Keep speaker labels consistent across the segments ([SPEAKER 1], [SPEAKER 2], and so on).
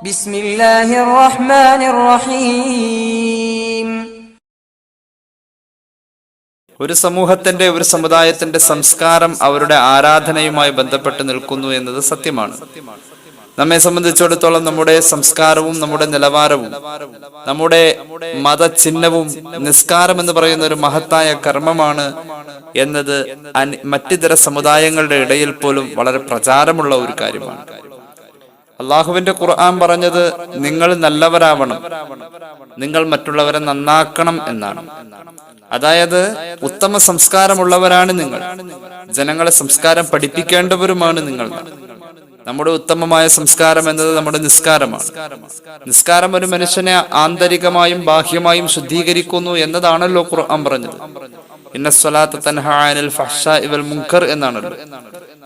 [SPEAKER 1] ബിസ്മില്ലാഹിർ റഹ്മാനിർ റഹീം
[SPEAKER 2] ഒരു സമൂഹത്തിന്റെ ഒരു സമുദായത്തിന്റെ സംസ്കാരം അവരുടെ ആരാധനയുമായി ബന്ധപ്പെട്ട് നിൽക്കുന്നു എന്നത് സത്യമാണ്. നമ്മെ സംബന്ധിച്ചിടത്തോളം നമ്മുടെ സംസ്കാരവും നമ്മുടെ നിലവാരവും നമ്മുടെ മതചിഹ്നവും നിസ്കാരം എന്ന് പറയുന്ന ഒരു മഹത്തായ കർമ്മമാണ് എന്നത് മറ്റിതര സമുദായങ്ങളുടെ ഇടയിൽ പോലും വളരെ പ്രചാരമുള്ള ഒരു കാര്യമാണ്. അള്ളാഹുവിന്റെ ഖുർആൻ പറഞ്ഞത് നിങ്ങൾ നല്ലവരാവണം. നിങ്ങൾ മറ്റുള്ളവരെ നന്നാക്കണം എന്നാണ്. അതായത് ഉത്തമ സംസ്കാരമുള്ളവരാണ് നിങ്ങൾ. ജനങ്ങളെ സംസ്കാരം പഠിപ്പിക്കേണ്ടവരുമാണ് നിങ്ങൾ. നമ്മുടെ ഉത്തമമായ സംസ്കാരം എന്നത് നമ്മുടെ നിസ്കാരമാണ്. നിസ്കാരം ഒരു മനുഷ്യനെ ആന്തരികമായും ബാഹ്യമായും ശുദ്ധീകരിക്കുന്നു എന്നതാണല്ലോ ഖുർആൻ പറഞ്ഞത്. മുൻകർ എന്നാണല്ലോ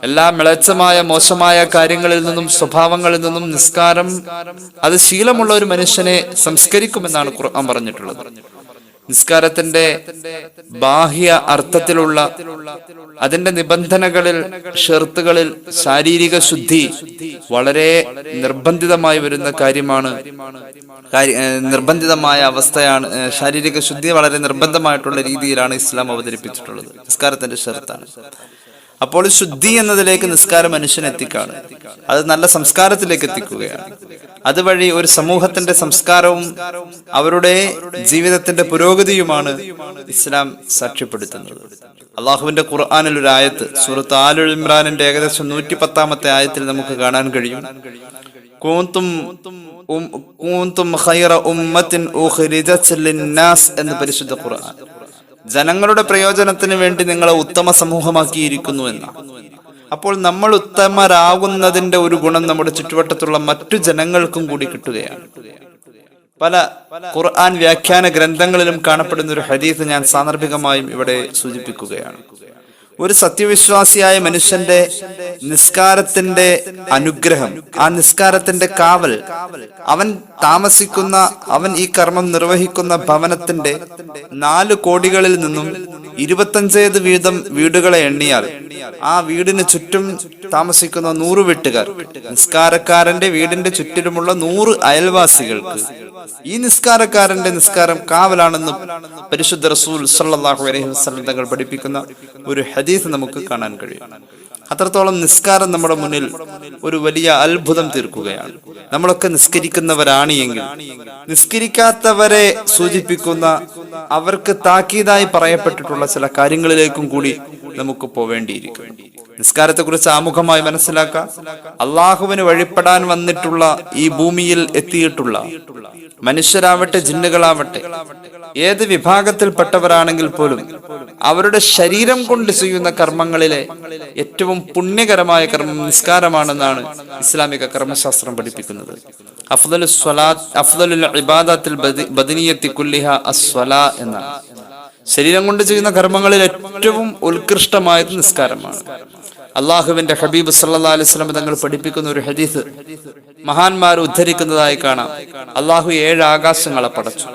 [SPEAKER 2] എല്ലാ മിളച്ചമായ മോശമായ കാര്യങ്ങളിൽ നിന്നും സ്വഭാവങ്ങളിൽ നിന്നും നിസ്കാരം അത് ശീലമുള്ള ഒരു മനുഷ്യനെ സംസ്കരിക്കുമെന്നാണ് ഖുർആൻ പറഞ്ഞിട്ടുള്ളത്. നിസ്കാരത്തിന്റെ ബാഹ്യ അർത്ഥത്തിലുള്ള അതിന്റെ നിബന്ധനകളിൽ ഷെർത്തുകളിൽ ശാരീരിക ശുദ്ധി വളരെ നിർബന്ധിതമായി വരുന്ന കാര്യമാണ്. നിർബന്ധിതമായ അവസ്ഥയാണ്. ശാരീരിക ശുദ്ധി വളരെ നിർബന്ധമായിട്ടുള്ള രീതിയിലാണ് ഇസ്ലാം അവതരിപ്പിച്ചിട്ടുള്ളത്. നിസ്കാരത്തിന്റെ ഷെർത്താണ്. അപ്പോൾ ശുദ്ധി എന്നതിലേക്ക് നിസ്കാരം മനുഷ്യനെ എത്തിക്കാണ്. അത് നല്ല സംസ്കാരത്തിലേക്ക് എത്തിക്കുകയാണ്. അതുവഴി ഒരു സമൂഹത്തിന്റെ സംസ്കാരവും അവരുടെ ജീവിതത്തിന്റെ പുരോഗതിയുമാണ് ഇസ്ലാം സാക്ഷ്യപ്പെടുത്തുന്നത്. അള്ളാഹുവിന്റെ ഖുർആാനിൽ ഒരു ആയത്ത് സൂറത്ത് ആലു ഇമ്രാനിന്റെ ഏകദേശം നൂറ്റി പത്താമത്തെ ആയത്തിൽ നമുക്ക് കാണാൻ കഴിയും. കൂന്തും കൂന്തും ഖൈറ ഉമ്മത്തിൻ എന്ന് പരിശുദ്ധ ഖുർആൻ. ജനങ്ങളുടെ പ്രയോജനത്തിന് വേണ്ടി നിങ്ങളെ ഉത്തമ സമൂഹമാക്കിയിരിക്കുന്നു എന്ന അപ്പോൾ നമ്മൾ ഉത്തമരാകുന്നതിന്റെ ഒരു ഗുണം നമ്മുടെ ചുറ്റുവട്ടത്തുള്ള മറ്റു ജനങ്ങൾക്കും കൂടി കിട്ടുകയാണ്. പല ഖുർആൻ വ്യാഖ്യാന ഗ്രന്ഥങ്ങളിലും കാണപ്പെടുന്ന ഒരു ഹദീസ് ഞാൻ സാന്ദർഭികമായും ഇവിടെ സൂചിപ്പിക്കുകയാണ്. ഒരു സത്യവിശ്വാസിയായ മനുഷ്യന്റെ നിസ്കാരത്തിന്റെ അനുഗ്രഹം. ആ നിസ്കാരത്തിന്റെ കാവൽ അവൻ താമസിക്കുന്ന അവൻ ഈ കർമ്മം നിർവഹിക്കുന്ന ഭവനത്തിന്റെ നാല് കോടികളിൽ നിന്നും ഇരുപത്തഞ്ചേത് വീതം വീടുകളെ എണ്ണിയാൽ ആ വീടിന് ചുറ്റും താമസിക്കുന്ന നൂറ് വീട്ടുകാർ നിസ്കാരക്കാരന്റെ വീടിന്റെ ചുറ്റിലുമുള്ള നൂറ് അയൽവാസികൾക്ക്. ഈ നിസ്കാരക്കാരന്റെ നിസ്കാരം കാവലാണെന്ന് പരിശുദ്ധ റസൂൽ സല്ലാഹു അലൈഹി വസ്ലം തങ്ങൾ പഠിപ്പിക്കുന്ന ഒരു ഹദീസ് നമുക്ക് കാണാൻ കഴിയും. അത്രത്തോളം നിസ്കാരം നമ്മുടെ മുന്നിൽ ഒരു വലിയ അത്ഭുതം തീർക്കുകയാണ്. നമ്മളൊക്കെ നിസ്കരിക്കുന്നവരാണ് എങ്കിൽ നിസ്കരിക്കാത്തവരെ സൂചിപ്പിക്കുന്ന അവർക്ക് താക്കീതായി പറയപ്പെട്ടിട്ടുള്ള ചില കാര്യങ്ങളിലേക്കും കൂടി നമുക്ക് പോവേണ്ടിയിരിക്കും നിസ്കാരത്തെ കുറിച്ച് ആമുഖമായി മനസ്സിലാക്കാം. അള്ളാഹുവിന് വഴിപ്പെടാൻ വന്നിട്ടുള്ള ഈ ഭൂമിയിൽ എത്തിയിട്ടുള്ള മനുഷ്യരാവട്ടെ ജിന്നുകളാവട്ടെ ഏത് വിഭാഗത്തിൽപ്പെട്ടവരാണെങ്കിൽ പോലും അവരുടെ ശരീരം കൊണ്ട് ചെയ്യുന്ന കർമ്മങ്ങളിലെ ഏറ്റവും പുണ്യകരമായ കർമ്മം നിസ്കാരമാണെന്നാണ് ഇസ്ലാമിക കർമ്മശാസ്ത്രം പഠിപ്പിക്കുന്നത്. അഫ്ദലു അഫ്ദലുൽ ഇബാദത്തിൽ ബദനിയത്തി കുല്ലിഹ അസ്വലാ എന്നാണ്. ശരീരം കൊണ്ട് ചെയ്യുന്ന കർമ്മങ്ങളിൽ ഏറ്റവും ഉത്കൃഷ്ടമായത് നിസ്കാരമാണ്. അള്ളാഹുവിന്റെ ഹബീബ് സല്ലാ അലൈഹി സ്വലം തങ്ങൾ പഠിപ്പിക്കുന്ന ഒരു ഹദീസ് മഹാന്മാർ ഉദ്ധരിക്കുന്നതായി കാണാം. അള്ളാഹു ഏഴ് ആകാശങ്ങളെ പടച്ചു.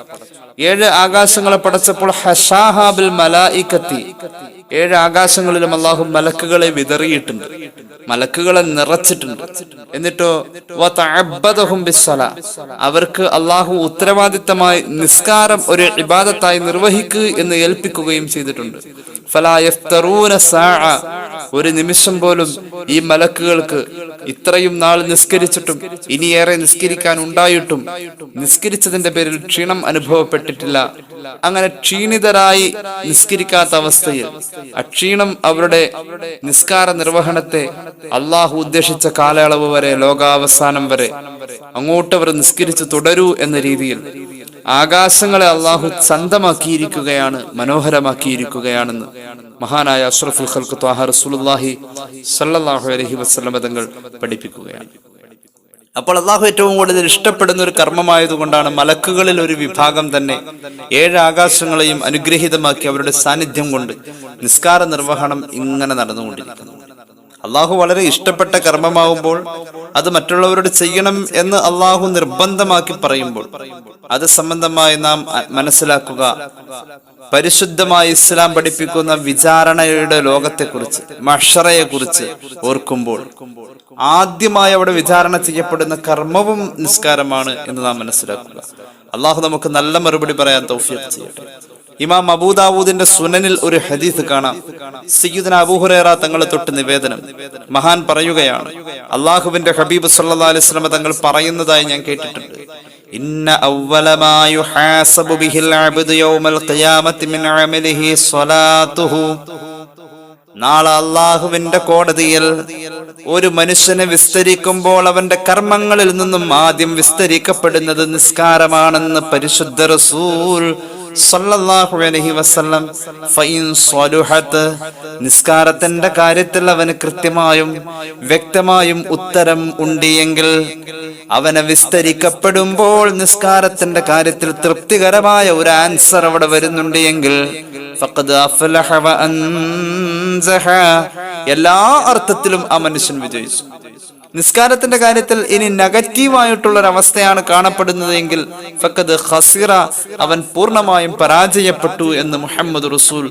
[SPEAKER 2] ഏഴ് ആകാശങ്ങളെ പടച്ചപ്പോൾ ഹഷാഹാബിൽ മലായിക്കത്തി. ഏഴ് ആകാശങ്ങളിലും അള്ളാഹു മലക്കുകളെ വിതറിയിട്ടുണ്ട്. മലക്കുകളെ നിറച്ചിട്ടുണ്ട്. എന്നിട്ടോ. അവർക്ക് അള്ളാഹു ഉത്തരവാദിത്തമായി നിസ്കാരം ഒരു ഇബാദത്തായി നിർവഹിക്കുക എന്ന് ഏൽപ്പിക്കുകയും ചെയ്തിട്ടുണ്ട്. ഒരു നിമിഷം പോലും ഈ മലക്കുകൾക്ക് ഇത്രയും നാൾ നിസ്കരിച്ചിട്ടും ഇനിയേറെ നിസ്കരിക്കാൻ ഉണ്ടായിട്ടും നിസ്കരിച്ചതിന്റെ പേരിൽ ക്ഷീണം അനുഭവപ്പെട്ടിട്ടില്ല. അങ്ങനെ ക്ഷീണിതരായി നിസ്കരിക്കാത്ത അവസ്ഥയിൽ അക്ഷീണം അവരുടെ നിസ്കാര നിർവഹണത്തെ അള്ളാഹു ഉദ്ദേശിച്ച കാലയളവ് വരെ ലോകാവസാനം വരെ അങ്ങോട്ട് അവർ നിസ്കരിച്ച് തുടരൂ എന്ന രീതിയിൽ ആകാശങ്ങളെ അള്ളാഹു ചന്തമാക്കിയിരിക്കുകയാണ് മനോഹരമാക്കിയിരിക്കുകയാണെന്ന്. മഹാനായ അഷ്റഫുൽ ഖൽഖ് ത്വാഹ സല്ലല്ലാഹു അലൈഹി വസല്ലം തങ്ങൾ പഠിപ്പിക്കുകയാണ്. അപ്പോൾ അള്ളാഹു ഏറ്റവും കൂടുതൽ ഇഷ്ടപ്പെടുന്ന ഒരു കർമ്മമായതുകൊണ്ടാണ് മലക്കുകളിൽ ഒരു വിഭാഗം തന്നെ ഏഴ് ആകാശങ്ങളെയും അനുഗ്രഹീതമാക്കി അവരുടെ സാന്നിധ്യം കൊണ്ട് നിസ്കാര നിർവഹണം ഇങ്ങനെ നടന്നുകൊണ്ടിരിക്കുന്നു അള്ളാഹു വളരെ ഇഷ്ടപ്പെട്ട കർമ്മമാവുമ്പോൾ അത് മറ്റുള്ളവരോട് ചെയ്യണം എന്ന് അള്ളാഹു നിർബന്ധമാക്കി പറയുമ്പോൾ അത് സംബന്ധമായി നാം മനസ്സിലാക്കുക. പരിശുദ്ധമായ ഇസ്ലാം പഠിപ്പിക്കുന്ന വിചാരണയുടെ ലോകത്തെക്കുറിച്ച് മഷറയെ കുറിച്ച് ഓർക്കുമ്പോൾ ആദ്യമായി അവിടെ വിചാരണ ചെയ്യപ്പെടുന്ന കർമ്മവും നിസ്കാരമാണ് എന്ന് നാം മനസ്സിലാക്കുക. അള്ളാഹു നമുക്ക് നല്ല മറുപടി പറയാൻ തൗഫീഖ് ചെയ്യട്ടെ. ഇമാം അബൂദാവൂദിന്റെ സുനനിൽ ഒരു ഹദീസ് കാണാം. സയ്യിദ്ന അബൂഹുറേറ തങ്ങളെ തൊട്ട് നിവേദനം. മഹാൻ പറയുകയാണ് അള്ളാഹുവിന്റെ ഹബീബ് സല്ലല്ലാഹു അലൈഹി വസല്ലം തങ്ങൾ പറയുന്നതായി ഞാൻ കേട്ടിട്ടുണ്ട്. ഇന്ന അവ്വല മാ യുഹാസബു ബിഹിൽ അബ്ദു യൗമൽ ഖിയാമത്തി മിൻ അമലിഹി സ്വലാത്തുഹു. നാളെ അള്ളാഹുവിന്റെ കോടതിയിൽ ഒരു മനുഷ്യനെ വിസ്തരിക്കുമ്പോൾ അവന്റെ കർമ്മങ്ങളിൽ നിന്നും ആദ്യം വിസ്തരിക്കപ്പെടുന്നത് നിസ്കാരമാണെന്ന് പരിശുദ്ധ റസൂൽ സല്ലല്ലാഹു അലൈഹി വസല്ലം ഫൈൻ സ്വലുഹത്ത് നിസ്കാരത്തിന്റെ കാര്യത്തിൽ അവന് കൃത്യമായും വ്യക്തമായും ഉത്തരം ഉണ്ട് എങ്കിൽ അവനെ വിസ്തരിക്കപ്പെടുമ്പോൾ നിസ്കാരത്തിന്റെ കാര്യത്തിൽ തൃപ്തികരമായ ഒരു ആൻസർ അവിടെ വരുന്നുണ്ട് എങ്കിൽ. എല്ലാ അർത്ഥത്തിലും ആ മനുഷ്യൻ വിജയിച്ചു നിസ്കാരത്തിന്റെ കാര്യത്തിൽ ഇനി നെഗറ്റീവായിട്ടുള്ള ഒരു അവസ്ഥയാണ് കാണപ്പെടുന്നത് എങ്കിൽ ഫഖദ് ഖസിറ അവൻ പൂർണമായും പരാജയപ്പെട്ടു എന്ന് മുഹമ്മദ് റസൂൽ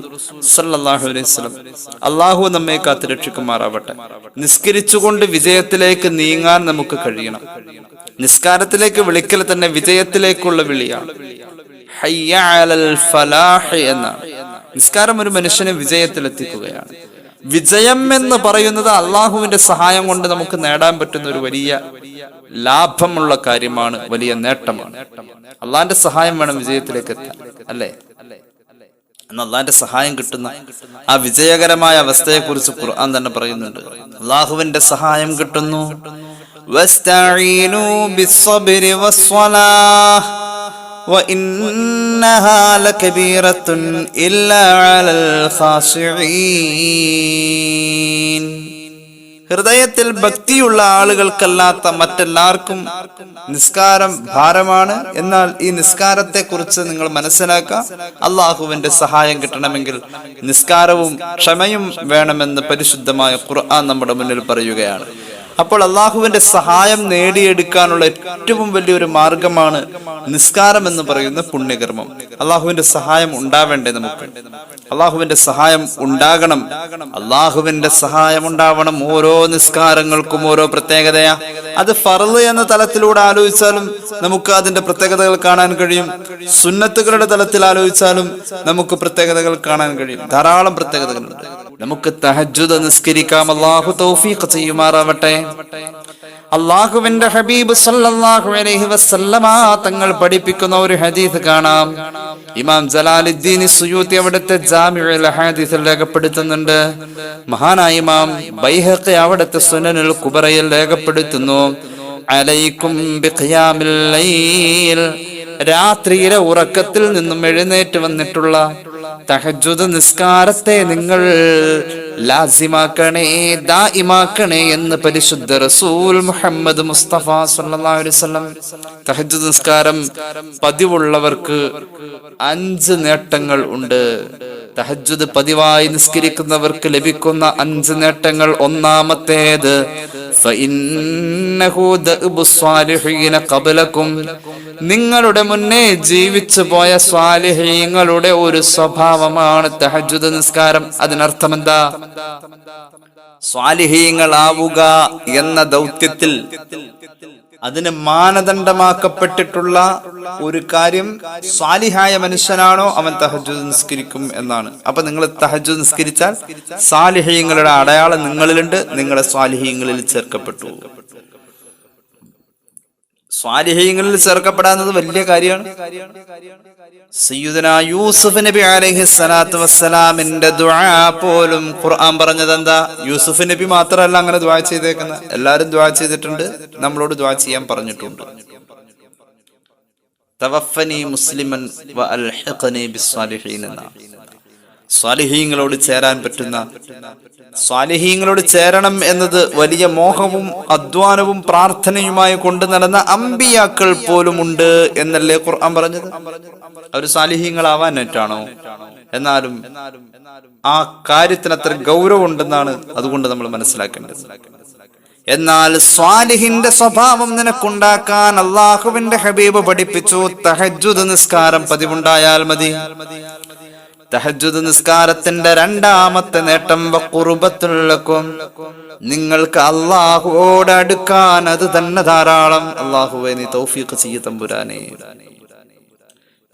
[SPEAKER 2] സല്ലല്ലാഹു അലൈഹി വസല്ലം അള്ളാഹു നമ്മെ കാത്ത് രക്ഷിക്കുമാറാവട്ടെ. നിസ്കരിച്ചുകൊണ്ട് വിജയത്തിലേക്ക് നീങ്ങാൻ നമുക്ക് കഴിയണം. നിസ്കാരത്തിലേക്ക് വിളിക്കൽ തന്നെ വിജയത്തിലേക്കുള്ള വിളിയാണ്. ഹയ്യ അലൽ ഫലാഹ് എന്നാണ് നിസ്കാരം ഒരു മനുഷ്യനെ വിജയത്തിലെത്തിക്കുകയാണ്. വിജയം എന്ന് പറയുന്നത് അള്ളാഹുവിന്റെ സഹായം കൊണ്ട് നമുക്ക് നേടാൻ പറ്റുന്ന ഒരു വലിയ ലാഭമുള്ള കാര്യമാണ് വലിയ നേട്ടമാണ്. അള്ളാഹിന്റെ സഹായം വേണം വിജയത്തിലേക്ക് എത്താൻ അല്ലേ? അന്ന് അള്ളാഹിന്റെ സഹായം കിട്ടുന്ന ആ വിജയകരമായ അവസ്ഥയെ കുറിച്ച് ഖുർആൻ തന്നെ പറയുന്നുണ്ട്. അള്ളാഹുവിന്റെ സഹായം കിട്ടുന്നു. وإنها لكبيرة إلا على الخاشعين ഹൃദയത്തിൽ ഭക്തിയുള്ള ആളുകൾക്കല്ലാത്ത മറ്റെല്ലാവർക്കും നിസ്കാരം ഭാരമാണ് എന്നാൽ ഈ നിസ്കാരത്തെ കുറിച്ച് നിങ്ങൾ മനസ്സിലാക്കുക അള്ളാഹുവിന്റെ സഹായം കിട്ടണമെങ്കിൽ നിസ്കാരവും ക്ഷമയും വേണമെന്ന് പരിശുദ്ധമായ ഖുർആൻ നമ്മുടെ മുന്നിൽ പറയുകയാണ് അപ്പോൾ അള്ളാഹുവിന്റെ സഹായം നേടിയെടുക്കാനുള്ള ഏറ്റവും വലിയൊരു മാർഗമാണ് നിസ്കാരം എന്ന് പറയുന്ന പുണ്യകർമ്മം. അള്ളാഹുവിന്റെ സഹായം ഉണ്ടാവേണ്ടേ നമുക്ക്. അള്ളാഹുവിന്റെ സഹായം ഉണ്ടാകണം. അള്ളാഹുവിന്റെ സഹായം ഉണ്ടാവണം. ഓരോ നിസ്കാരങ്ങൾക്കും ഓരോ പ്രത്യേകതയാ. അത് ഫറൽ എന്ന തലത്തിലൂടെ ആലോചിച്ചാലും നമുക്ക് അതിന്റെ പ്രത്യേകതകൾ കാണാൻ കഴിയും. സുന്നത്തുകളുടെ തലത്തിൽ ആലോചിച്ചാലും നമുക്ക് പ്രത്യേകതകൾ കാണാൻ കഴിയും. ധാരാളം പ്രത്യേകതകളുണ്ട്. നമുക്ക് തഹജുദ് നിസ്കരിക്കാം. അള്ളാഹു തൗഫീഖ് ചെയ്യുമാറാവട്ടെ. അള്ളാഹുവിന്റെ ഹബീബ് സല്ലല്ലാഹു അലൈഹി വസല്ലമ തങ്ങൾ പഠിപ്പിക്കുന്ന ഒരു ഹദീസ് കാണാം. ഇമാം ജലാലുദ്ദീൻ സുയൂത്തി അവിടുത്തെ ജാമിഉൽ ഹദീസിൽ രേഖപ്പെടുത്തുന്നുണ്ട്. മഹാനായ ഇമാം ബൈഹഖി അവിടുത്തെ സുനനുൽ കുബറയിൽ രേഖപ്പെടുത്തുന്നു. അലൈക്കും ബിഖിയാമിൽ ലൈൽ രാത്രിയിലെ ഉറക്കത്തിൽ നിന്നും എഴുന്നേറ്റ് വന്നിട്ടുള്ള തഹജുദ് നിസ്കാരത്തെ നിങ്ങൾ ലാസിമാക്കണേ ദായിമാക്കണേ എന്ന് പരിശുദ്ധ റസൂൽ മുഹമ്മദ് മുസ്തഫ സല്ലല്ലാഹു അലൈഹി വസല്ലം തഹജുദ് നിസ്കാരം പതിവുള്ളവർക്ക് അഞ്ച് നേട്ടങ്ങൾ ഉണ്ട്. തഹജുദ് പതിവായി നിസ്കരിക്കുന്നവർക്ക് ലഭിക്കുന്ന അഞ്ച് നേട്ടങ്ങൾ ഒന്നാമത്തേത് ഫഇന്നഹു ദഅബു സ്വാലിഹീന ഖബലക്കും നിങ്ങളുടെ മുന്നേ ജീവിച്ചു പോയ സ്വാലിഹീങ്ങളുടെ ഒരു സ്വഭാവമാണ് തഹജുദ് നിസ്കാരം. അതിനർത്ഥം എന്താ സ്വാലിഹീങ്ങളാവുക എന്ന ദൗത്യത്തിൽ അതിന് മാനദണ്ഡമാക്കപ്പെട്ടിട്ടുള്ള ഒരു കാര്യം സ്വാലിഹായ മനുഷ്യനാണോ അവൻ തഹജുദ് നിസ്കരിക്കും എന്നാണ്. അപ്പൊ നിങ്ങൾ തഹജുദ് നിസ്കരിച്ചാൽ സ്വാലിഹീങ്ങളുടെ അടയാളം നിങ്ങളിലുണ്ട് നിങ്ങളെ സ്വാലിഹീങ്ങളിൽ ചേർക്കപ്പെട്ടു. സ്വാലിഹീങ്ങളിൽ ചേർക്കപ്പെടാന്നത് വലിയ കാര്യമാണ്. സയ്യുദന യൂസുഫ് നബി അലൈഹി സ്വലാത്തു വസ്സലാമിന്റെ ദുആ പോലും ഖുർആൻ പറഞ്ഞത് എന്താ യൂസുഫ് നബി മാത്രമല്ല അങ്ങനെ ദുആ ചെയ്തേക്കുന്നത് എല്ലാരും ദുആ ചെയ്തിട്ടുണ്ട്. നമ്മളോട് ദുആ ചെയ്യാൻ പറഞ്ഞിട്ടുണ്ട്. തവഫനി മുസ്ലിമൻ വ അൽഹിഖനി ബിസ്സാലിഹീൻ എന്നാണ്. സ്വാലിഹീങ്ങളോട് ചേരാൻ പറ്റുന്ന സ്വാലിഹീങ്ങളോട് ചേരണം എന്നത് വലിയ മോഹവും അധ്വാനവും പ്രാർത്ഥനയുമായി കൊണ്ടു നടന്ന അമ്പിയാക്കൾ പോലും ഉണ്ട് എന്നല്ലേ ഖുർആൻ പറഞ്ഞത്? അവർ സ്വാലിഹീങ്ങളാവാനായിട്ടാണോ എന്നാലും ആ കാര്യത്തിന് അത്ര ഗൗരവം ഉണ്ടെന്നാണ് അതുകൊണ്ട് നമ്മൾ മനസ്സിലാക്കേണ്ടത്. എന്നാൽ സ്വാലിഹിന്റെ സ്വഭാവം നിനക്കുണ്ടാക്കാൻ അള്ളാഹുവിന്റെ ഹബീബ് പഠിപ്പിച്ചു. തഹജുദ് നിസ്കാരം പതിവുണ്ടായാൽ മതി. തഹജുദ് നിസ്കാരത്തിന്റെ രണ്ടാമത്തെ നേട്ടം കുറുബത്തുള്ളക്കും നിങ്ങൾക്ക് അള്ളാഹുവോട് അടുക്കാൻ അത് തന്നെ ധാരാളം. അള്ളാഹുവെ നീ തൗഫീഖ് ചെയ്യ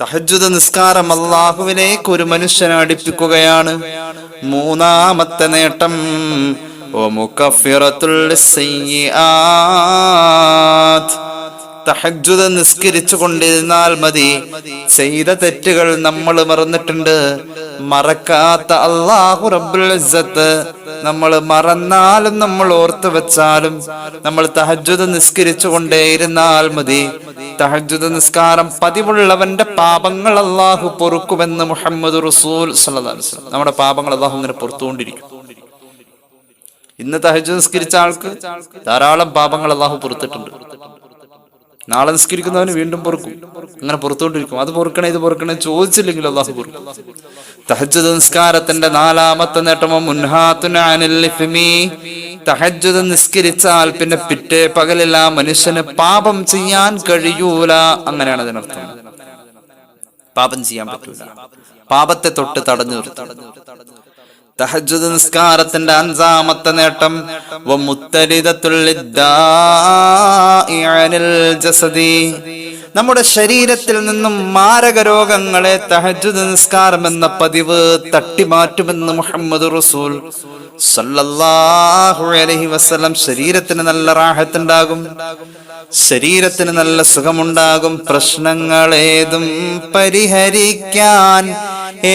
[SPEAKER 2] തഹജുദ് നിസ്കാരം അള്ളാഹുവിലേക്ക് ഒരു മനുഷ്യനെ അടുപ്പിക്കുകയാണ്. മൂന്നാമത്തെ നേട്ടം തഹജ്ജുദ നിസ്കരിച്ചു കൊണ്ടിരുന്നാൽ മതി. ചെയ്ത തെറ്റുകൾ നമ്മൾ മറന്നിട്ടുണ്ട്. മറക്കാത്ത അള്ളാഹു റബുൽസത്ത് നമ്മൾ മറന്നാലും നമ്മൾ ഓർത്തു വെച്ചാലും നമ്മൾ തഹജുത നിസ്കരിച്ചു കൊണ്ടേയിരുന്നാൽ മതി. തഹജുത നിസ്കാരം പതിവുള്ളവന്റെ പാപങ്ങൾ അള്ളാഹു പൊറുക്കുമെന്ന് മുഹമ്മദ് റസൂൽ നമ്മുടെ പാപങ്ങൾ അള്ളാഹു ഇങ്ങനെ പുറത്തുകൊണ്ടിരിക്കും. ഇന്ന് തഹജ് നിസ്കരിച്ച ആൾക്ക് ധാരാളം പാപങ്ങൾ അള്ളാഹു പുറത്തിട്ടുണ്ട്. നാളെ നിസ്കരിക്കുന്നവന് വീണ്ടും പൊറുക്കും. അങ്ങനെ പുറത്തുകൊണ്ടിരിക്കും അത് പൊറുക്കണേ ഇത് പൊറുക്കണേ ചോദിച്ചില്ലെങ്കിൽ അള്ളാഹു പൊറുക്കും. തഹജ് നിസ്കാരത്തിന്റെ നാലാമത്തെ നേട്ടമോ തഹജുദ് നിസ്കരിച്ചാൽ പിന്നെ പിറ്റേ പകലിൽ ആ മനുഷ്യന് പാപം ചെയ്യാൻ കഴിയൂല. അങ്ങനെയാണ് അതിനർത്ഥം. പാപം ചെയ്യാൻ പറ്റൂല. പാപത്തെ തൊട്ട് തടഞ്ഞു നിർത്തും തഹജുദ് നിസ്കാരത്തിന്റെ അഞ്ചാമത്തെ നേട്ടം. ജസദി. നമ്മുടെ ശരീരത്തിൽ നിന്നും മാരക രോഗങ്ങളെ തഹജുദ് നിസ്കാരം എന്ന പതിവ് തട്ടിമാറ്റുമെന്ന് മുഹമ്മദ് റസൂൽ സല്ലല്ലാഹു അലൈഹി വസല്ലം ശരീരത്തിന് നല്ല റാഹത്തുണ്ടാകും. ശരീരത്തിന് നല്ല സുഖമുണ്ടാകും. പ്രശ്നങ്ങളേതും പരിഹരിക്കാൻ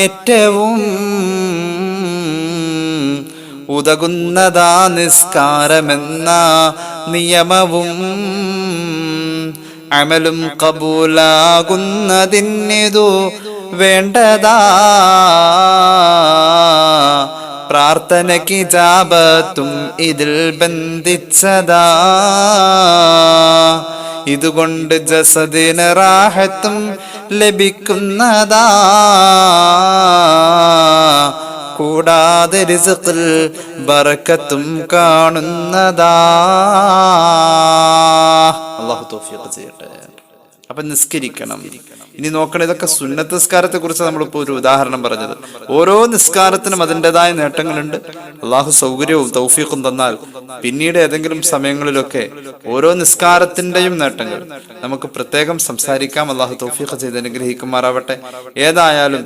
[SPEAKER 2] ഏറ്റവും ഉതകുന്നതാ നിസ്കാരമെന്ന നിയമവും അമലും കബൂലാകുന്നതിന്നിതു വേണ്ടതാ. പ്രാർത്ഥനയ്ക്ക് ജാപത്തും ഇതിൽ ബന്ധിച്ചതാ. ഇതുകൊണ്ട് ജസദിന് റാഹത്തും ലഭിക്കുന്നതാ. കൂടാതെ റിസക്കിൽ ബറക്കത്തും കാണുന്നതാ. അള്ളാഹു തോഫിയൊക്കെ ചെയ്യട്ടെ. അപ്പൊ നിസ്കരിക്കണം. ഇനി നോക്കണം ഇതൊക്കെ സുന്നത്ത് നിസ്കാരത്തെ കുറിച്ച് നമ്മളിപ്പോ ഒരു ഉദാഹരണം പറഞ്ഞത്. ഓരോ നിസ്കാരത്തിനും അതിന്റെതായ നേട്ടങ്ങളുണ്ട്. അള്ളാഹു സൗകര്യവും തൗഫീഖും തന്നാൽ പിന്നീട് ഏതെങ്കിലും സമയങ്ങളിലൊക്കെ ഓരോ നിസ്കാരത്തിന്റെയും നേട്ടങ്ങൾ നമുക്ക് പ്രത്യേകം സംസാരിക്കാം. അള്ളാഹു തൗഫീഖ് ചെയ്ത് അനുഗ്രഹിക്കുമാറാവട്ടെ. ഏതായാലും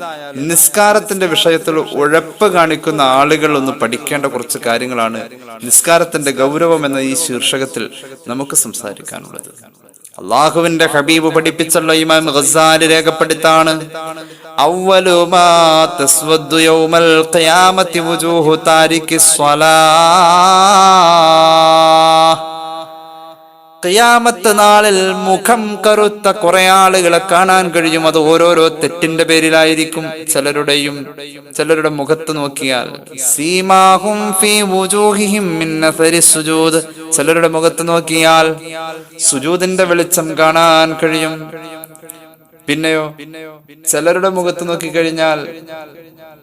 [SPEAKER 2] നിസ്കാരത്തിന്റെ വിഷയത്തിൽ ഉഴപ്പ് കാണിക്കുന്ന ആളുകൾ ഒന്ന് പഠിക്കേണ്ട കുറച്ച് കാര്യങ്ങളാണ് നിസ്കാരത്തിന്റെ ഗൗരവം എന്ന ഈ ശീർഷകത്തിൽ നമുക്ക് സംസാരിക്കാനുള്ളത്. അള്ളാഹുവിന്റെ ഹബീബ് പഠിപ്പിച്ചല്ലോ ഇമാം ഗസാൽ രേഖപ്പെടുത്താണ്. അവ്വലു ഖിയാമത്തി നാളിൽ മുഖം കറുത്ത കുറെ ആളുകളെ കാണാൻ കഴിയും. അത് ഓരോരോ തെറ്റിന്റെ പേരിലായിരിക്കും ചിലരുടെയും ചിലരുടെ മുഖത്ത് നോക്കിയാൽ. സീമാഹും ചിലരുടെ മുഖത്ത് നോക്കിയാൽ സുജൂദിന്റെ വെളിച്ചം കാണാൻ കഴിയും. പിന്നെയോ? ചിലരുടെ മുഖത്ത് നോക്കിക്കഴിഞ്ഞാൽ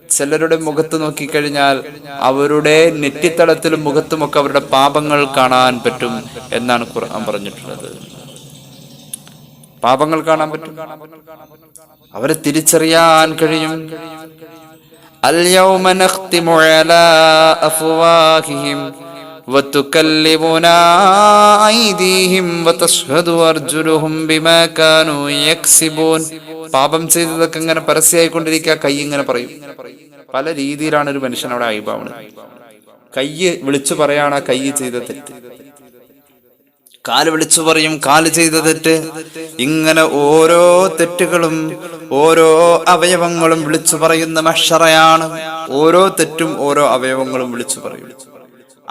[SPEAKER 2] ചിലരുടെ മുഖത്ത് നോക്കിക്കഴിഞ്ഞാൽ അവരുടെ നെറ്റിത്തടത്തിലും മുഖത്തുമൊക്കെ അവരുടെ പാപങ്ങൾ കാണാൻ പറ്റും എന്നാണ് ഖുർആൻ പറഞ്ഞിട്ടുള്ളത്. പാപങ്ങൾ കാണാൻ പറ്റും. അവരെ തിരിച്ചറിയാൻ കഴിയും. അൽയൗമ നഖ്തിമു അലാ അഫ്വാഹിഹിം وتكلمنا أيديهم وتشهد أرجلهم بما كانوا يكسبون പാപം ചെയ്തതൊക്കെ ഇങ്ങനെ പരസ്യമായിക്കൊണ്ടിരിക്കുക കൈ ഇങ്ങനെ പറയും പല രീതിയിലാണ് ഒരു മനുഷ്യൻ അവിടെ അയബാവുന്നത് കൈ വിളിച്ചു പറയാണ് ആ കൈ ചെയ്ത തെറ്റ് കാല് വിളിച്ചു പറയും കാല് ചെയ്ത തെറ്റ് ഇങ്ങനെ ഓരോ തെറ്റുകളും ഓരോ അവയവങ്ങളും വിളിച്ചു പറയുന്ന മഷറയാണ് ഓരോ തെറ്റും ഓരോ അവയവങ്ങളും വിളിച്ചു പറയും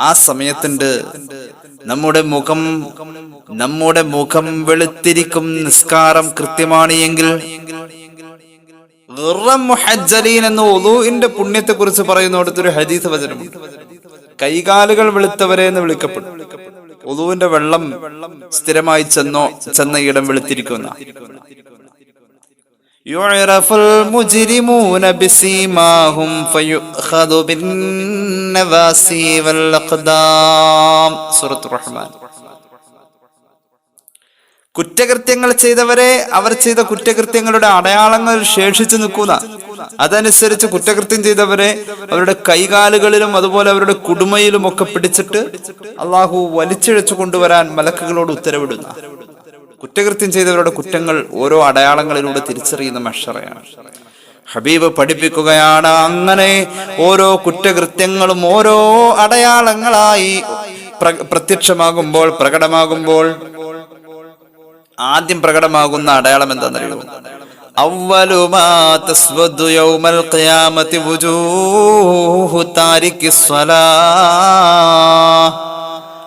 [SPEAKER 2] ആ സമയത്തുണ്ട്. നമ്മുടെ മുഖം നമ്മുടെ മുഖം വെളുത്തിരിക്കും നിസ്കാരം കൃത്യമാണ് എങ്കിൽ. എന്ന ഒലൂഇന്റെ പുണ്യത്തെ കുറിച്ച് പറയുന്നിടത്തൊരു ഹദീസ് വചനമുണ്ട്. കൈകാലുകൾ വെളുത്തവരെ എന്ന് വിളിക്കപ്പെടും. ഒലൂവിന്റെ വെള്ളം സ്ഥിരമായി ചെന്നോ ചെന്ന ഇടം വെളുത്തിരിക്കുന്ന يعرف المجرمون بسيماهم فيؤخذ بالنواسي والأقدام سورة الرحمن കുറ്റകൃത്യങ്ങൾ ചെയ്തവരെ അവർ ചെയ്ത കുറ്റകൃത്യങ്ങളുടെ അടയാളങ്ങൾ ശേഷിച്ചു നിൽക്കുന്ന അതനുസരിച്ച് കുറ്റകൃത്യം ചെയ്തവരെ അവരുടെ കൈകാലുകളിലും അതുപോലെ അവരുടെ കുടുമയിലും ഒക്കെ പിടിച്ചിട്ട് അള്ളാഹു വലിച്ചിഴച്ചു കൊണ്ടുവരാൻ മലക്കുകളോട് ഉത്തരവിടുന്ന കുറ്റകൃത്യം ചെയ്തവരുടെ കുറ്റങ്ങൾ ഓരോ അടയാളങ്ങളിലൂടെ തിരിച്ചറിയുന്ന മഷറയാണ്. ഹബീബ് പഠിപ്പിക്കുകയാണ് അങ്ങനെ ഓരോ കുറ്റകൃത്യങ്ങളും ഓരോ അടയാളങ്ങളായി പ്രത്യക്ഷമാകുമ്പോൾ പ്രകടമാകുമ്പോൾ ആദ്യം പ്രകടമാകുന്ന അടയാളം എന്താണെന്നറിയോ? അവലുമാ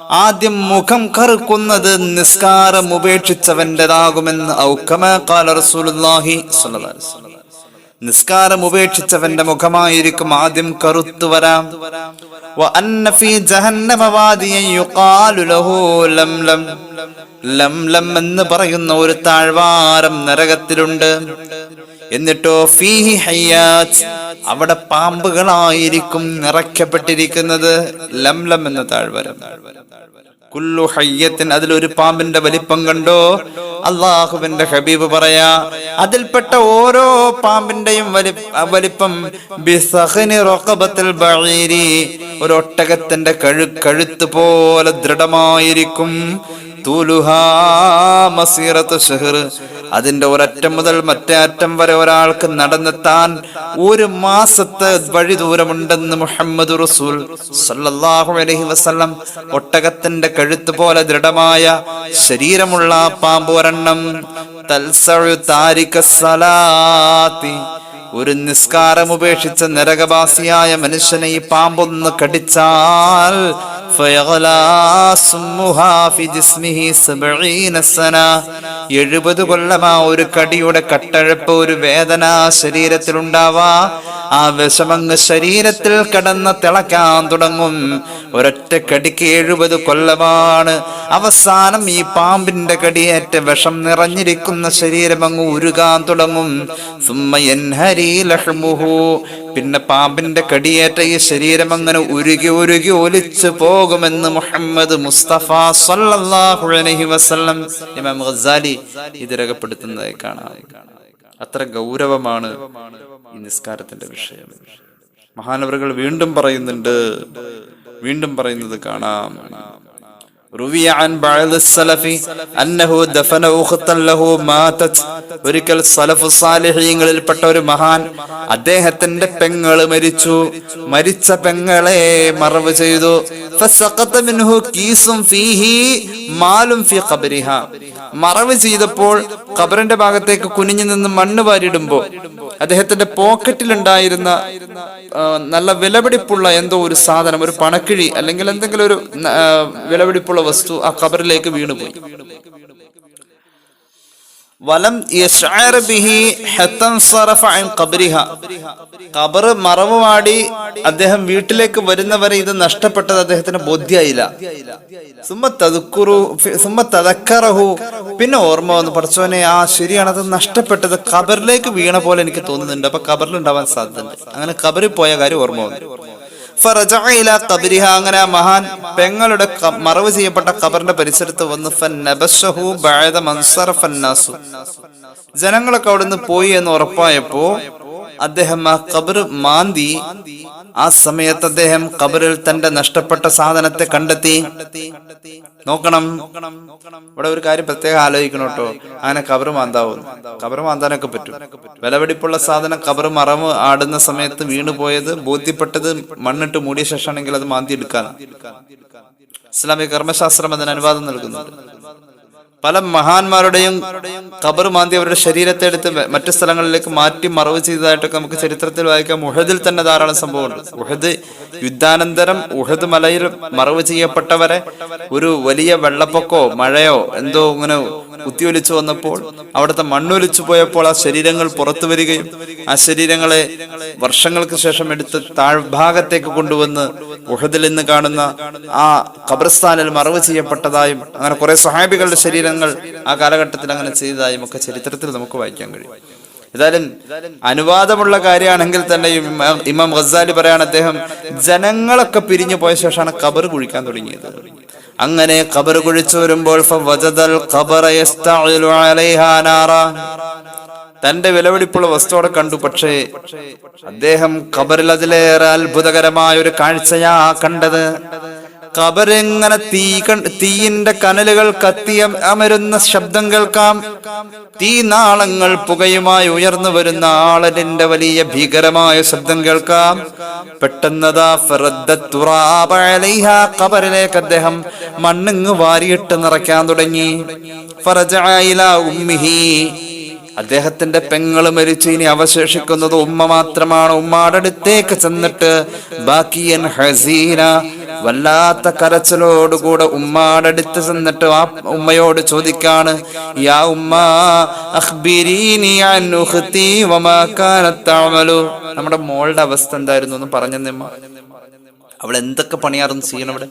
[SPEAKER 2] ആദ്യം മുഖം കറുക്കുന്നത് നിസ്കാരം ഉപേക്ഷിച്ചവന്റെതാകുമെന്ന് ഔക്കമ കാല റസൂലുള്ളാഹി സ്വല്ലല്ലാഹി അലൈഹി. നിസ്കാരം ഉപേക്ഷിച്ചവന്റെ മുഖമായിരിക്കും ആദ്യം കറുത്തു വരാം. എന്ന് പറയുന്ന ഒരു താഴ്വാരം നരകത്തിലുണ്ട്. എന്നിട്ടോ ഫീഹി ഹയ്യാത്ത് അവിടെ പാമ്പുകളായിരിക്കും നിറയ്ക്കപ്പെട്ടിരിക്കുന്നത്. ലംലം എന്ന താഴ്വരം. കുല്ലു ഹയ്യത്തിൻ അതിലൊരു പാമ്പിന്റെ വലിപ്പം കണ്ടോ? അള്ളാഹുവിന്റെ ഹബീബ് പറയാ അതിൽപ്പെട്ട ഓരോ പാമ്പിന്റെയും വലി വലിപ്പം ഒരൊട്ടകത്തിന്റെ കഴു കഴുത്ത് പോലെ ദൃഢമായിരിക്കും. അതിന്റെ ഒരറ്റം മുതൽ മറ്റേ അറ്റം വരെ ഒരാൾക്ക് നടന്നെത്താൻ ഒരു മാസത്തെ വഴി ദൂരമുണ്ടെന്ന് മുഹമ്മദ് റസൂൽ സല്ലല്ലാഹു അലൈഹി ഒട്ടകത്തിന്റെ കഴുത്ത് പോലെ ദൃഢമായ ശരീരമുള്ള ആ പാമ്പ് ഒരെണ്ണം തൽസഉ താരിക സലാത്തി. ഒരു നിസ്കാരം ഉപേക്ഷിച്ച നരകവാസിയായ മനുഷ്യനെ ഈ പാമ്പൊന്ന് കടിച്ചാൽ എഴുപത് കൊല്ലം ആ ഒരു കടിയുടെ കട്ടഴപ്പ് ഒരു വേദന ശരീരത്തിൽ ഉണ്ടാവാ ആ വിഷമങ്ങ് ശരീരത്തിൽ കടന്ന് തിളക്കാൻ തുടങ്ങും. ഒരൊറ്റ കടിക്ക് എഴുപത് കൊല്ലമാണ്. അവസാനം ഈ പാമ്പിന്റെ കടിയേറ്റ വിഷം നിറഞ്ഞിരിക്കുന്ന ശരീരം അങ്ങ് ഉരുകാൻ തുടങ്ങും. പിന്നെ പാമ്പിന്റെ കടിയേറ്റ ഈ ശരീരം അങ്ങനെ ഉരുകി ഉരുകി ഒലിച്ചു പോ പോകുമെന്ന് മുഹമ്മദ് മുസ്തഫ സല്ലല്ലാഹു അലൈഹി വസല്ലം ഇമാം ഗസാലി ഇത് രേഖപ്പെടുത്തുന്നതായി കാണാം. അത്ര ഗൗരവമാണ് ഈ നിസ്കാരത്തിന്റെ വിഷയം. മഹാനവറുകൾ വീണ്ടും പറയുന്നുണ്ട് വീണ്ടും പറയുന്നത് കാണാം. റുവിയ അൻ സലഫി അന്നഹു ദഫനഹു ലഹു മാതത്. ഒരിക്കൽ സലഫ് സാലിഹീങ്ങളിൽപ്പെട്ട ഒരു മഹാൻ അദ്ദേഹത്തിന്റെ പെങ്ങൾ മരിച്ചു. മരിച്ച പെങ്ങളെ മറവ് ചെയ്തു. ഫസഖത മിൻഹു കീസും ഫീഹി മാലും ഫീ ഖബരിഹാ. മറവ് ചെയ്തപ്പോൾ ഖബറിന്റെ ഭാഗത്തേക്ക് കുനിഞ്ഞു നിന്ന് മണ്ണ് വാരിയിടുമ്പോൾ അദ്ദേഹത്തിന്റെ പോക്കറ്റിലുണ്ടായിരുന്ന നല്ല വിലപിടിപ്പുള്ള എന്തോ ഒരു സാധനം ഒരു പണക്കിഴി അല്ലെങ്കിൽ എന്തെങ്കിലും ഒരു വിലപിടിപ്പുള്ള വസ്തു ആ ഖബറിലേക്ക് വീണുപോയി. വലം ഖബർ മറവുമാടി അദ്ദേഹം വീട്ടിലേക്ക് വരുന്നവരെ ഇത് നഷ്ടപ്പെട്ടത് അദ്ദേഹത്തിന് ബോധ്യായില്ല. സുമ്മ തദുക്കുറു ഫി- തദക്കറഹു. പിന്നെ ഓർമ്മ വന്നു പഠിച്ചോനെ ആ ശരിയാണ് അത് നഷ്ടപ്പെട്ടത് ഖബറിലേക്ക് വീണ പോലെ എനിക്ക് തോന്നുന്നുണ്ട്. അപ്പൊ ഖബറിൽ ഉണ്ടാവാൻ സാധ്യതയുണ്ട്. അങ്ങനെ ഖബറിൽ പോയ കാര്യം ഓർമ്മ വന്നു. അങ്ങനെ മഹാൻ പെങ്ങളുടെ മറവ് ചെയ്യപ്പെട്ട ഖബറിന്റെ പരിസരത്ത് വന്ന് ജനങ്ങളൊക്കെ അവിടുന്ന് പോയി എന്ന് ഉറപ്പായപ്പോ അദ്ദേഹം ആ ഖബർ മാന്തി ആ സമയത്ത് അദ്ദേഹം കബറിൽ തന്റെ നഷ്ടപ്പെട്ട സാധനത്തെ കണ്ടെത്തി. നോക്കണം. ഇവിടെ ഒരു കാര്യം പ്രത്യേകം ആലോചിക്കണം കേട്ടോ. അങ്ങനെ കബറ് മാന്താവും കബറ് മാന്താനൊക്കെ പറ്റും. വിലപിടിപ്പുള്ള സാധനം കബറ് മറവ് ആടുന്ന സമയത്ത് വീണുപോയത് ബോധ്യപ്പെട്ടത് മണ്ണിട്ട് മൂടിയ ശേഷമാണെങ്കിൽ അത് മാന്തി എടുക്കാൻ ഇസ്ലാമിക കർമ്മശാസ്ത്രം അതിന് അനുവാദം നൽകുന്നുണ്ട്. പല മഹാന്മാരുടെയും ഖബർ മാന്തി അവരുടെ ശരീരത്തെ എടുത്ത് മറ്റു സ്ഥലങ്ങളിലേക്ക് മാറ്റി മറവ് ചെയ്തതായിട്ടൊക്കെ നമുക്ക് ചരിത്രത്തിൽ വായിക്കാം. ഉഹദിൽ തന്നെ ധാരാളം സംഭവമുണ്ട് ഉഹദ് യുദ്ധാനന്തരം ഉഹദ് മലയിൽ മറവ് ചെയ്യപ്പെട്ടവരെ ഒരു വലിയ വെള്ളപ്പൊക്കോ മഴയോ എന്തോ ഇങ്ങനെ കുത്തിയൊലിച്ചു വന്നപ്പോൾ അവിടുത്തെ മണ്ണൊലിച്ചു പോയപ്പോൾ ആ ശരീരങ്ങൾ പുറത്തു വരികയും ആ ശരീരങ്ങളെ വർഷങ്ങൾക്ക് ശേഷം എടുത്ത് താഴ്ഭാഗത്തേക്ക് കൊണ്ടുവന്ന് ഉഹദിൽ നിന്ന് കാണുന്ന ആ ഖബർസ്ഥാനിൽ മറവ് ചെയ്യപ്പെട്ടതായും അങ്ങനെ കുറെ സഹാബികളുടെ ശരീരങ്ങൾ ആ കാലഘട്ടത്തിൽ അങ്ങനെ ചെയ്തതായും ഒക്കെ ചരിത്രത്തിൽ നമുക്ക് വായിക്കാൻ കഴിയും. ഏതായാലും അനുവാദമുള്ള കാര്യമാണെങ്കിൽ തന്നെയും ഇമാം- ഗസാലി പറയാൻ അദ്ദേഹം ജനങ്ങളൊക്കെ പിരിഞ്ഞു പോയ ശേഷമാണ് ഖബർ കുഴിക്കാൻ തുടങ്ങിയത്. അങ്ങനെ ഖബർ കുഴിച്ചു വരുമ്പോൾ. തന്റെ വിലപിടിപ്പുള്ള വസ്തുവോടെ കണ്ടു. പക്ഷേ അദ്ദേഹം കബറിൽ അതിലേറെ അത്ഭുതകരമായ ഒരു കാഴ്ചയാ കണ്ടത്. ഖബർ ഇങ്ങനെ തീ തീയിന്റെ കനലുകൾ കത്തിയ അമ- അമരുന്ന ശബ്ദം കേൾക്കാം. തീ നാളങ്ങൾ പുകയുമായി ഉയർന്നു വരുന്ന ആളലിന്റെ വലിയ ഭീകരമായ ശബ്ദം കേൾക്കാം. പെട്ടെന്നതാ കബറിലേക്ക് അദ്ദേഹം മണ്ണിങ് വാരിയിട്ട് നിറയ്ക്കാൻ തുടങ്ങി. ഉമ്മിഹി. അദ്ദേഹത്തിന്റെ പെങ്ങൾ മരിച്ചു. ഇനി അവശേഷിക്കുന്നത് ഉമ്മ മാത്രമാണ്. ഉമ്മാടെ അടുത്തേക്ക് ചെന്നിട്ട് ബാക്കിയൻ ഹസീന വല്ലാത്ത കരച്ചിലോടുകൂടെ ഉമ്മാടെ അടുത്ത് ചെന്നിട്ട് ആ ഉമ്മയോട് ചോദിക്കാണ് യാ ഉമ്മ നമ്മുടെ മോളുടെ അവസ്ഥ എന്തായിരുന്നു എന്ന് പറഞ്ഞെന്നമ്മ അവൾ എന്തൊക്കെ പണിയാറും ചെയ്യണം അവിടെ?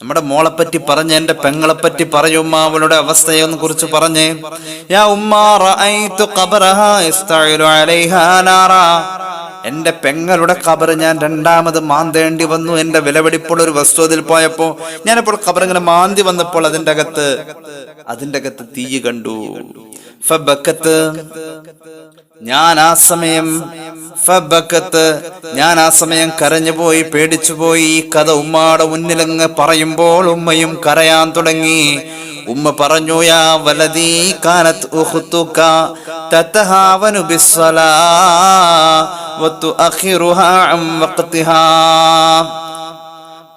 [SPEAKER 2] നമ്മുടെ മോളെ പറ്റി പറഞ്ഞ എന്റെ പെങ്ങളെ പറ്റി പറയുമ്മ അവളുടെ അവസ്ഥയെ കുറിച്ച് പറഞ്ഞേ. ഉമ്മ എന്റെ പെങ്ങളുടെ ഖബർ ഞാൻ രണ്ടാമത് മാന്തേണ്ടി വന്നു. എന്റെ വിലപിടിപ്പുള്ള ഒരു വസ്തു അതിൽ പോയപ്പോ ഞാനിപ്പോൾ കബർ ഇങ്ങനെ മാന്തി വന്നപ്പോൾ അതിന്റെ അകത്ത് അതിന്റെ അകത്ത് തീ കണ്ടു. ഞാൻ ആ സമയം ഫബക്കത്ത് ഞാൻ ആ സമയം കരഞ്ഞുപോയി പേടിച്ചുപോയി ഈ കഥ ഉമ്മാടെ മുന്നിലങ്ങ് പറയുമ്പോൾ ഉമ്മയും കരയാൻ തുടങ്ങി. ഉമ്മ പറഞ്ഞു യാ വലതീ കാനത്ത് ഉഖ്തുക തതഹാവനു ബിസ്സലാ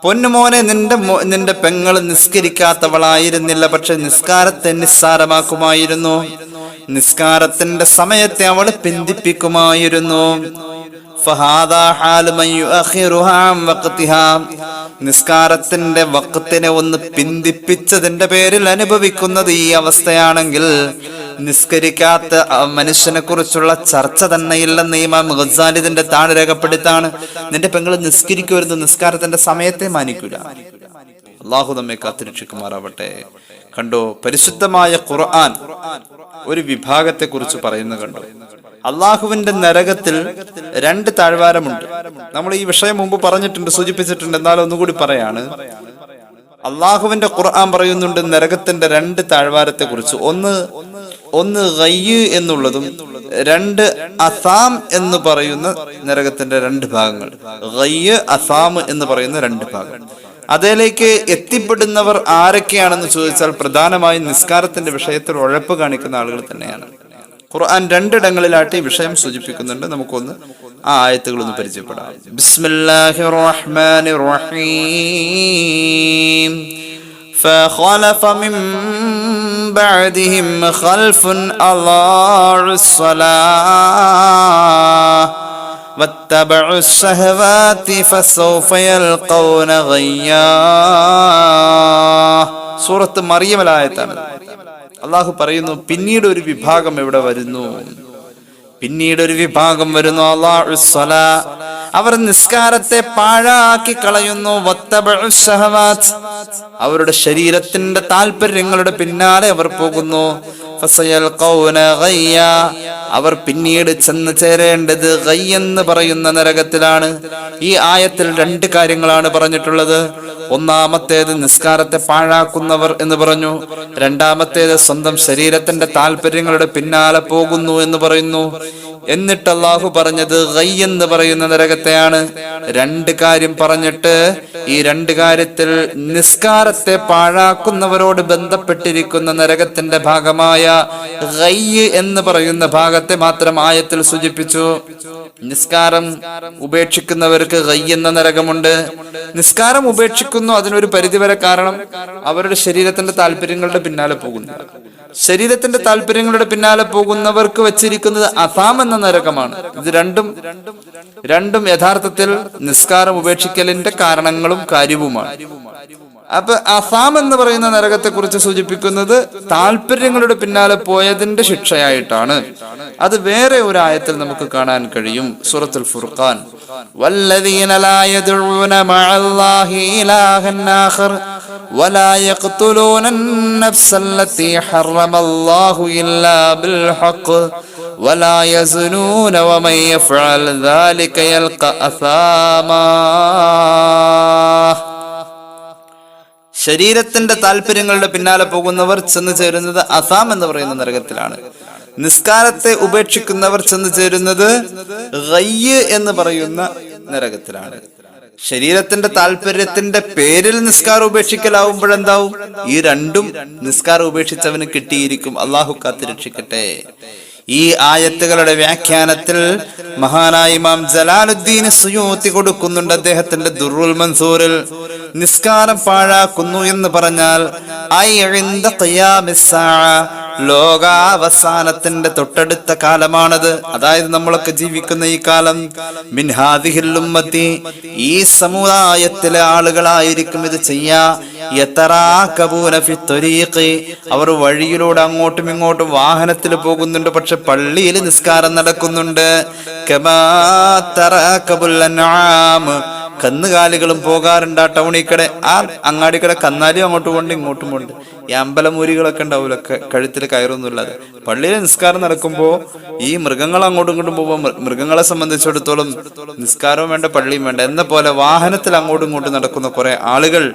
[SPEAKER 2] പൊന്നുമോനെ നിന്റെ നിന്റെ പെങ്ങൾ നിസ്കരിക്കാത്തവളായിരുന്നില്ല പക്ഷെ നിസ്കാരത്തെ നിസ്സാരമാക്കുമായിരുന്നു. നിസ്കാരത്തിന്റെ സമയത്തെ അവൾ പിന്തിപ്പിക്കുമായിരുന്നു. നിസ്കാരത്തിന്റെ വക്കത്തിനെ ഒന്ന് പിന്തിപ്പിച്ചതിന്റെ പേരിൽ അനുഭവിക്കുന്നത് ഈ അവസ്ഥയാണെങ്കിൽ നിസ്കരിക്കാത്ത മനുഷ്യനെ കുറിച്ചുള്ള ചർച്ച തന്നെ ഇല്ലെന്ന് ഇമാം ഗസാലി ഇതിന്റെ താഴെ രേഖപ്പെടുത്താണ്. നിന്റെ പെങ്ങൾ നിസ്കരിക്കുമായിരുന്നു നിസ്കാരത്തിന്റെ സമയത്തെ മാനിക്കൂല. അള്ളാഹു നമ്മെ കാത്തിരക്ഷിക്കുമാറാവട്ടെ. കണ്ടോ? പരിശുദ്ധമായ ഖുർആൻ ഒരു വിഭാഗത്തെ കുറിച്ച് പറയുന്ന കണ്ടോ? അള്ളാഹുവിന്റെ നരകത്തിൽ രണ്ട് താഴ്വാരമുണ്ട്. നമ്മൾ ഈ വിഷയം മുമ്പ് പറഞ്ഞിട്ടുണ്ട് സൂചിപ്പിച്ചിട്ടുണ്ട്. എന്നാലും ഒന്നുകൂടി പറയാണ്. അള്ളാഹുവിന്റെ ഖുർആൻ പറയുന്നുണ്ട് നരകത്തിന്റെ രണ്ട് താഴ്വാരത്തെ കുറിച്ച് ഒന്ന് ഒന്ന് ഗയ്യ് എന്നുള്ളതും രണ്ട് അസാം എന്ന് പറയുന്ന നരകത്തിന്റെ രണ്ട് ഭാഗങ്ങൾ. ഗയ്യ് അസാം എന്ന് പറയുന്ന രണ്ട് ഭാഗങ്ങൾ അതിലേക്ക് എത്തിപ്പെടുന്നവർ ആരൊക്കെയാണെന്ന് ചോദിച്ചാൽ പ്രധാനമായും നിസ്കാരത്തിന്റെ വിഷയത്തിൽ ഉഴപ്പ് കാണിക്കുന്ന ആളുകൾ തന്നെയാണ് ഖുർആൻ രണ്ടിടങ്ങളിലായിട്ട് ഈ വിഷയം സൂചിപ്പിക്കുന്നുണ്ട് നമുക്കൊന്ന് ആ ആയത്തുകൾ ഒന്ന് പരിചയപ്പെടാം ബിസ്മില്ലാഹിർ റഹ്മാനിർ റഹീം فخلف من بعدهم خلف أضاعوا الصلاة واتبعوا الشهوات فسوف يلقون غيا സൂറത്ത് മറിയമലായത്താണ് അള്ളാഹു പറയുന്നു പിന്നീട് ഒരു വിഭാഗം ഇവിടെ വരുന്നു പിന്നീട് ഒരു വിഭാഗം വരുന്നു അള്ളാഹുസ്വല അവർ നിസ്കാരത്തെ പാഴാക്കി കളയുന്നു അവരുടെ ശരീരത്തിന്റെ താല്പര്യങ്ങളുടെ പിന്നാലെ അവർ പോകുന്നു. അവർ പിന്നീട് ചെന്ന് ചേരേണ്ടത് എന്ന് പറയുന്ന നരകത്തിലാണ്. ഈ ആയത്തിൽ രണ്ട് കാര്യങ്ങളാണ് പറഞ്ഞിട്ടുള്ളത്. ഒന്നാമത്തേത് നിസ്കാരത്തെ പാഴാക്കുന്നവർ എന്ന് പറഞ്ഞു. രണ്ടാമത്തേത് സ്വന്തം ശരീരത്തിന്റെ താല്പര്യങ്ങളുടെ പിന്നാലെ പോകുന്നു എന്ന് പറയുന്നു. എന്നിട്ട് അള്ളാഹു പറഞ്ഞത് ഗൈ എന്ന് പറയുന്ന നരകത്തെയാണ്. രണ്ട് കാര്യം പറഞ്ഞിട്ട് ഈ രണ്ട് കാര്യത്തിൽ നിസ്കാരത്തെ പാഴാക്കുന്നവരോട് ബന്ധപ്പെട്ടിരിക്കുന്ന നരകത്തിന്റെ ഭാഗമായ ഗൈ എന്ന് പറയുന്ന ഭാഗത്തെ മാത്രം ആയത്തിൽ സൂചിപ്പിച്ചു. നിസ്കാരം ഉപേക്ഷിക്കുന്നവർക്ക് ഗൈ എന്ന നരകമുണ്ട്. നിസ്കാരം ഉപേക്ഷിക്കുന്നു അതിനൊരു പരിധിവരെ കാരണം അവരുടെ ശരീരത്തിന്റെ താല്പര്യങ്ങളുടെ പിന്നാലെ പോകുന്നു. ശരീരത്തിന്റെ താല്പര്യങ്ങളുടെ പിന്നാലെ പോകുന്നവർക്ക് വെച്ചിരിക്കുന്നത് അസാം താഴ്ന്ന നരകമാണ്. ഇത് രണ്ടും രണ്ടും യഥാർത്ഥത്തിൽ നിസ്കാരം ഉപേക്ഷിക്കലിന്റെ കാരണങ്ങളും കാര്യവുമാണ്. അപ്പൊ അസാം എന്ന് പറയുന്ന നരകത്തെ കുറിച്ച് സൂചിപ്പിക്കുന്നത് താല്പര്യങ്ങളുടെ പിന്നാലെ പോയതിന്റെ ശിക്ഷയായിട്ടാണ്. അത് വേറെ ഒരു ആയത്തിൽ നമുക്ക് കാണാൻ കഴിയും. സൂറത്തുൽ ഫുർഖാൻ. لا يدعون مع الله إلها آخر ولا يقتلون النفس التي حرم الله إلا بالحق ولا يزنون ومن يفعل ذلك يلقى أثاما ശരീരത്തിന്റെ താല്പര്യങ്ങളുടെ പിന്നാലെ പോകുന്നവർ ചെന്ന് ചേരുന്നത് അസാം എന്ന് പറയുന്ന നരകത്തിലാണ് നിസ്കാരത്തെ ഉപേക്ഷിക്കുന്നവർ ചെന്ന് ചേരുന്നത് ഗയ്യ് എന്ന് പറയുന്ന നരകത്തിലാണ് ശരീരത്തിന്റെ താല്പര്യത്തിന്റെ പേരിൽ നിസ്കാരം ഉപേക്ഷിക്കലാവുമ്പോഴെന്താവും? ഈ രണ്ടും നിസ്കാരം ഉപേക്ഷിച്ചവന് കിട്ടിയിരിക്കും. അള്ളാഹു കാത്തിരക്ഷിക്കട്ടെ ഈ ആയത്തുകളുടെ വ്യാഖ്യാനത്തിൽ മഹാനായ ഇമാം ജലാലുദ്ദീൻ സുയൂത്തി കൊടുക്കുന്നുണ്ട് അദ്ദേഹത്തിന്റെ ദുർറുൽ മൻസൂറിൽ. നിസ്കാരം പാഴാക്കുന്നു എന്ന് പറഞ്ഞാൽ ലോകാവസാനത്തിന്റെ തൊട്ടടുത്ത കാലമാണത്. അതായത് നമ്മളൊക്കെ ജീവിക്കുന്ന ഈ കാലം. മിൻഹാദിഹില്ലുമ്മത്തി ഈ സമുദായത്തിലെ ആളുകളായിരിക്കും ഇത് ചെയ്യാ. അവർ വഴിയിലൂടെ അങ്ങോട്ടും ഇങ്ങോട്ടും വാഹനത്തിൽ പോകുന്നുണ്ട്. പക്ഷെ പള്ളിയിൽ നിസ്കാരം നടക്കുന്നുണ്ട്. അൻആം. കന്നുകാലികളും പോകാറുണ്ട് ആ ടൗണിൽ കൂടെ. ആ അങ്ങാടിക്കടെ കന്നാലിയും അങ്ങോട്ടും പോണ്ട് ഇങ്ങോട്ടും പോണ്ട് ഈ അമ്പലമൂരികളൊക്കെ ഉണ്ടാവില്ല കഴുത്തിൽ കയറൊന്നുമില്ലാതെ. പള്ളിയിൽ നിസ്കാരം നടക്കുമ്പോൾ ഈ മൃഗങ്ങൾ അങ്ങോട്ടും ഇങ്ങോട്ടും പോകുമ്പോൾ മൃഗങ്ങളെ സംബന്ധിച്ചിടത്തോളം നിസ്കാരവും വേണ്ട പള്ളിയും വേണ്ട. എന്ന പോലെ വാഹനത്തിൽ അങ്ങോട്ടും ഇങ്ങോട്ടും നടക്കുന്ന കുറെ ആളുകൾ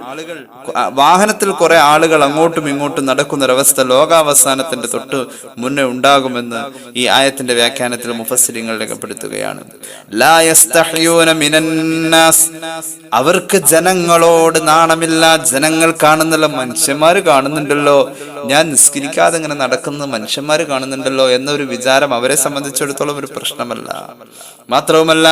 [SPEAKER 2] വാഹനത്തിൽ കുറെ ആളുകൾ അങ്ങോട്ടും ഇങ്ങോട്ടും നടക്കുന്ന ഒരവസ്ഥ ലോകാവസാനത്തിന്റെ തൊട്ട് മുന്നേ ഉണ്ടാകുമെന്ന് ഈ ആയത്തിന്റെ വ്യാഖ്യാനത്തിൽ മുഫസ്സിലിങ്ങൾ രേഖപ്പെടുത്തുകയാണ്. ലാ യസ്തഹ്യൂന മിനന്നാസ്. അവർക്ക് ജനങ്ങളോട് നാണമില്ല ജനങ്ങൾ കാണുന്നില്ല മനുഷ്യന്മാർ കാണുന്നുണ്ടല്ലോ. ഞാൻ നിസ്കരിക്കാതെ ഇങ്ങനെ നടക്കുന്ന മനുഷ്യന്മാര് കാണുന്നുണ്ടല്ലോ എന്നൊരു വിചാരം അവരെ സംബന്ധിച്ചിടത്തോളം ഒരു പ്രശ്നമല്ല. മാത്രവുമല്ല.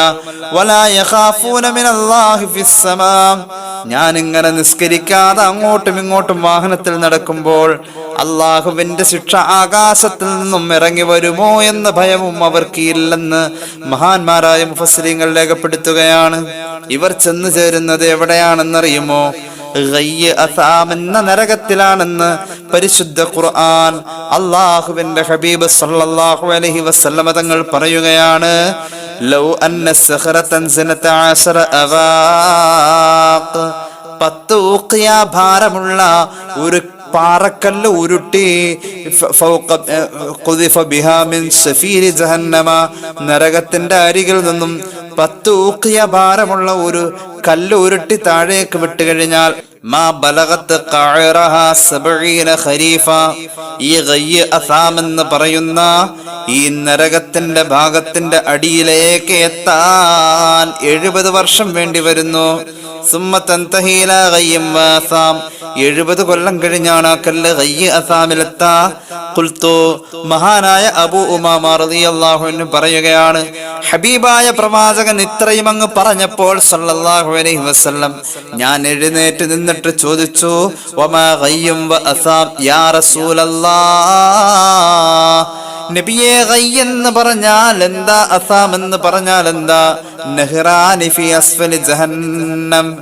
[SPEAKER 2] ഞാൻ ഇങ്ങനെ നിസ്കരിക്കാതെ അങ്ങോട്ടും ഇങ്ങോട്ടും വാഹനത്തിൽ നടക്കുമ്പോൾ അള്ളാഹുവിന്റെ ശിക്ഷ ആകാശത്തിൽ നിന്നും ഇറങ്ങി വരുമോ എന്ന ഭയവും അവർക്ക് ഇല്ലെന്ന് മഹാന്മാരായ മുഫസ്ലിങ്ങൾ രേഖപ്പെടുത്തുകയാണ്. ഇവർ ചെന്നു ചേരുന്നത് എവിടെയാണെന്നറിയുമോ? എന്ന നരകത്തിലാണെന്ന് പരിശുദ്ധ ഖുർആൻ അള്ളാഹുവിന്റെ ഹബീബ് സല്ലല്ലാഹു അലൈഹി വസല്ലമ തങ്ങൾ പറയുകയാണ് ലൗ അന്ന പത്ത് ഊക്കിയ ഭാരമുള്ള ഒരു പാറക്കല്ല് ഉരുട്ടി നരകത്തിന്റെ അരികിൽ നിന്നും പത്ത് ഊക്കിയ ഭാരമുള്ള ഒരു കല്ല് ഉരുട്ടി താഴേക്ക് വിട്ടുകഴിഞ്ഞാൽ മാ ബലകത്ത് ഖരീഫ ഈ ഗയ്യ് അസാമെന്ന് പറയുന്ന ഈ നരകത്തിന്റെ ഭാഗത്തിന്റെ അടിയിലേക്ക് എത്താൻ എഴുപത് വർഷം വേണ്ടി വരുന്നു. എഴുപത് കൊല്ലം കഴിഞ്ഞാണ് ആ കല്ല് കയ്യ് അസാമിലെത്താ. കുൽത്തു മഹാനായ അബു ഉമാമ റളിയല്ലാഹു അൻഹു പറയുകയാണ് ഹബീബായ പ്രവാചകൻ ഇത്രയും അങ്ങ് പറഞ്ഞപ്പോൾ സല്ലല്ലാഹു അലൈഹി വസല്ലം ഞാൻ എഴുന്നേറ്റ് നിന്നിട്ട് ചോദിച്ചു നബിയെ എന്ന് പറഞ്ഞാൽ എന്താ? അസാം എന്ന് പറഞ്ഞാൽ എന്താ? നെഹ്റാനിഫി അസ്ഫലി ജഹന്നം.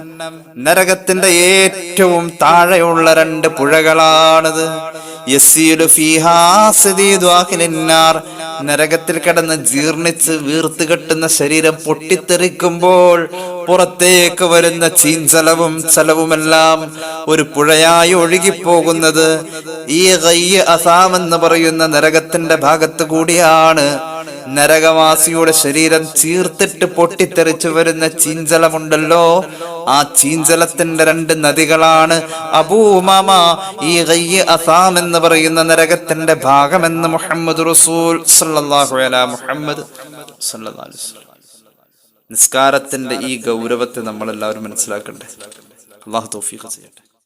[SPEAKER 2] നരകത്തിന്റെ ഏറ്റവും താഴെയുള്ള രണ്ട് പുഴകളാണത്. യസീലു ഫീഹാ സദീദു അഖിലിന്നാർ. നരകത്തിൽ കിടന്ന് ജീർണിച്ച് വീർത്ത് കെട്ടുന്ന ശരീരം പൊട്ടിത്തെറിക്കുമ്പോൾ പുറത്തേക്ക് വരുന്ന ചീഞ്ചലവും ചലവുമെല്ലാം ഒരു പുഴയായി ഒഴുകിപ്പോകുന്നത്. ഈ കയ്യ് അസാമെന്ന് പറയുന്ന നരകത്തിന്റെ ഭാഗത്ത് കൂടിയാണ് നരകവാസിയുടെ ശരീരം ചീർത്തിട്ട് പൊട്ടിത്തെറിച്ചു വരുന്ന ചീഞ്ചലമുണ്ടല്ലോ. ആ ചീഞ്ചലത്തിന്റെ രണ്ട് നദികളാണ് അബൂമാമ ഈ കയ്യ് അസാം എന്ന് പറയുന്ന നരകത്തിന്റെ ഭാഗമെന്ന് മുഹമ്മദ് റസൂൽ സല്ലല്ലാഹു മുഹമ്മദ് നിസ്കാരത്തിന്റെ ഈ ഗൗരവത്തെ നമ്മൾ എല്ലാവരും മനസ്സിലാക്കണ്ടേ? അള്ളാഹു തൗഫീഖ് ചെയ്യട്ടെ.